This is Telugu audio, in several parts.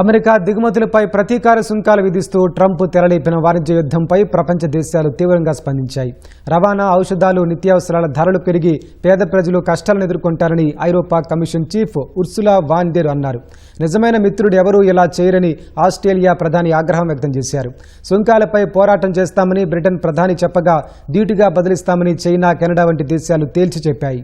అమెరికా దిగుమతులపై ప్రతీకార సుంకాలు విధిస్తూ ట్రంప్ తెరలేపిన వాణిజ్య యుద్ధంపై ప్రపంచ దేశాలు తీవ్రంగా స్పందించాయి. రవాణా ఔషధాలు నిత్యావసరాల ధరలు పెరిగి పేద ప్రజలు కష్టాలను ఎదుర్కొంటారని ఐరోపా కమిషన్ చీఫ్ ఉర్సులా వాన్దేర్ అన్నారు. నిజమైన మిత్రుడు ఎవరూ ఇలా చేయరని ఆస్ట్రేలియా ప్రధాని ఆగ్రహం వ్యక్తం చేశారు. సుంకాలపై పోరాటం చేస్తామని బ్రిటన్ ప్రధాని చెప్పగా డ్యూటీగా బదిలిస్తామని చైనా కెనడా వంటి దేశాలు తేల్చి చెప్పాయి.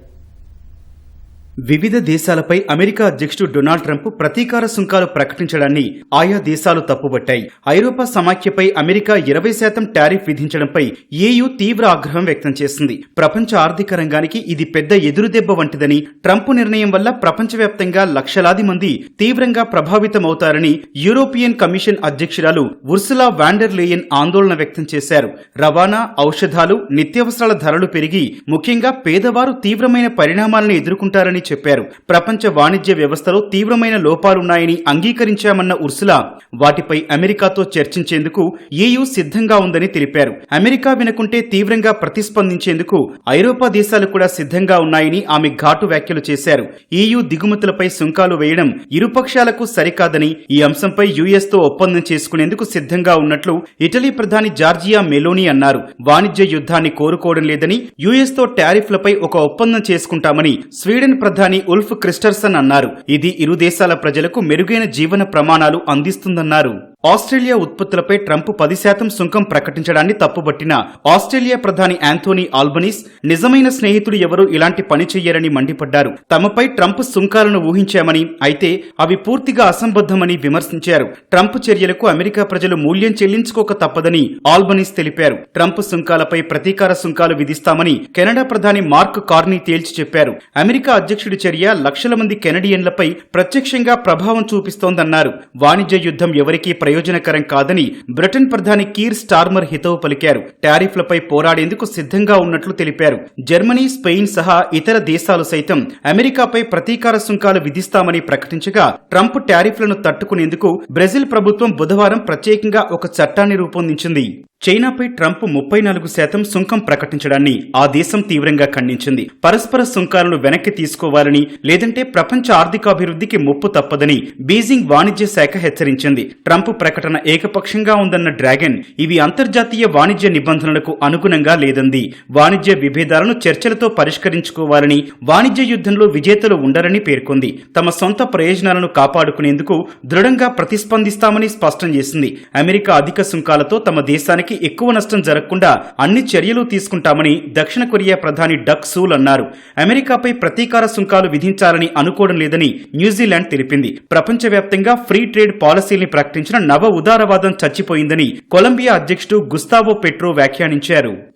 వివిధ దేశాలపై అమెరికా అధ్యక్షుడు డొనాల్డ్ ట్రంప్ ప్రతీకార సుంకాలు ప్రకటించడాన్ని ఆయా దేశాలు తప్పుబట్టాయి. ఐరోపా సమాఖ్యపై అమెరికా ఇరవై శాతం టారిఫ్ విధించడంపై ఏయూ తీవ్ర ఆగ్రహం వ్యక్తం చేసింది. ప్రపంచ ఆర్థిక రంగానికి ఇది పెద్ద ఎదురుదెబ్బ వంటిదని ట్రంప్ నిర్ణయం వల్ల ప్రపంచవ్యాప్తంగా లక్షలాది మంది తీవ్రంగా ప్రభావితమవుతారని యూరోపియన్ కమిషన్ అధ్యక్షురాలు ఉర్సులా వాండర్ లేయన్ ఆందోళన వ్యక్తం చేశారు. రవాణా ఔషధాలు నిత్యావసరాల ధరలు పెరిగి ముఖ్యంగా పేదవారు తీవ్రమైన పరిణామాలను ఎదుర్కొంటారని చెప్పారు. ప్రపంచ వాణిజ్య వ్యవస్థలో తీవ్రమైన లోపాలున్నాయని అంగీకరించామన్న ఉర్సులా వాటిపై అమెరికాతో చర్చించేందుకు ఏయూ సిద్ధంగా ఉందని తెలిపారు. అమెరికా వినకుంటే తీవ్రంగా ప్రతిస్పందించేందుకు ఐరోపా దేశాలు కూడా సిద్ధంగా ఉన్నాయని ఆమె ఘాటు వ్యాఖ్యలు చేశారు. ఈయూ దిగుమతులపై సుంకాలు వేయడం ఇరుపక్షాలకు సరికాదని ఈ అంశంపై యుఎస్తో ఒప్పందం చేసుకునేందుకు సిద్ధంగా ఉన్నట్లు ఇటలీ ప్రధాని జార్జియా మెలోని అన్నారు. వాణిజ్య యుద్ధాన్ని కోరుకోవడం లేదని యుఎస్తో టారిఫ్లపై ఒక ఒప్పందం చేసుకుంటామని స్వీడన్ ప్రధాని ఉల్ఫ్ క్రిస్టర్సన్ అన్నారు. ఇది ఇరు దేశాల ప్రజలకు మెరుగైన జీవన ప్రమాణాలు అందిస్తుందన్నారు. ఆస్ట్రేలియా ఉత్పత్తులపై ట్రంప్ పది శాతం సుంకం ప్రకటించడాన్ని తప్పుబట్టిన ఆస్ట్రేలియా ప్రధాని యాంథోనీ ఆల్బనీస్ నిజమైన స్నేహితుడు ఎవరూ ఇలాంటి పని చెయ్యరని మండిపడ్డారు. తమపై ట్రంప్ సుంకాలను ఊహించామని అయితే అవి పూర్తిగా అసంబద్ధమని విమర్శించారు. ట్రంప్ చర్యలకు అమెరికా ప్రజలు మూల్యం చెల్లించుకోక తప్పదని ఆల్బనీస్ తెలిపారు. ట్రంప్ సుంకాలపై ప్రతీకార సుంకాలు విధిస్తామని కెనడా ప్రధాని మార్క్ కార్నీ తేల్చి చెప్పారు. అమెరికా అధ్యక్షుడి చర్య లక్షల మంది కెనడియన్లపై ప్రత్యక్షంగా ప్రభావం చూపిస్తోందన్నారు. వాణిజ్య యుద్ధం ఎవరికీ ప్రయోజనకరం కాదని బ్రిటన్ ప్రధాని కీర్ స్టార్మర్ హితవు పలికారు. టారిఫ్లపై పోరాడేందుకు సిద్ధంగా ఉన్నట్లు తెలిపారు. జర్మనీ స్పెయిన్ సహా ఇతర దేశాలు సైతం అమెరికాపై ప్రతీకార సుంకాలు విధిస్తామని ప్రకటించగా ట్రంప్ టారిఫ్లను తట్టుకునేందుకు బ్రెజిల్ ప్రభుత్వం బుధవారం ప్రత్యేకంగా ఒక చట్టాన్ని రూపొందించింది. చైనాపై ట్రంప్ ముప్పై నాలుగు శాతం సుంకం ప్రకటించడాన్ని ఆ దేశం తీవ్రంగా ఖండించింది. పరస్పర సుంకాలను వెనక్కి తీసుకోవాలని లేదంటే ప్రపంచ ఆర్థికాభివృద్ధికి ముప్పు తప్పదని బీజింగ్ వాణిజ్య శాఖ హెచ్చరించింది. ట్రంప్ ప్రకటన ఏకపక్షంగా ఉందన్న డ్రాగన్ ఇవి అంతర్జాతీయ వాణిజ్య నిబంధనలకు అనుగుణంగా లేదంది. వాణిజ్య విభేదాలను చర్చలతో పరిష్కరించుకోవాలని వాణిజ్య యుద్ధంలో విజేతలు ఉండరని పేర్కొంది. తమ సొంత ప్రయోజనాలను కాపాడుకునేందుకు దృఢంగా ప్రతిస్పందిస్తామని స్పష్టం చేసింది. అమెరికా అధిక సుంకాలతో తమ దేశానికి ఎక్కువ నష్టం జరగకుండా అన్ని చర్యలు తీసుకుంటామని దక్షిణ కొరియా ప్రధాని డక్ సూల్ అన్నారు. అమెరికాపై ప్రతీకార సుంకాలు విధించాలని అనుకోవడం లేదని న్యూజిలాండ్ తెలిపింది. ప్రపంచవ్యాప్తంగా ఫ్రీ ట్రేడ్ పాలసీల్ని ప్రకటించిన నవ ఉదారవాదం చచ్చిపోయిందని కొలంబియా అధ్యక్షుడు గుస్తావో పెట్రో వ్యాఖ్యానించారు.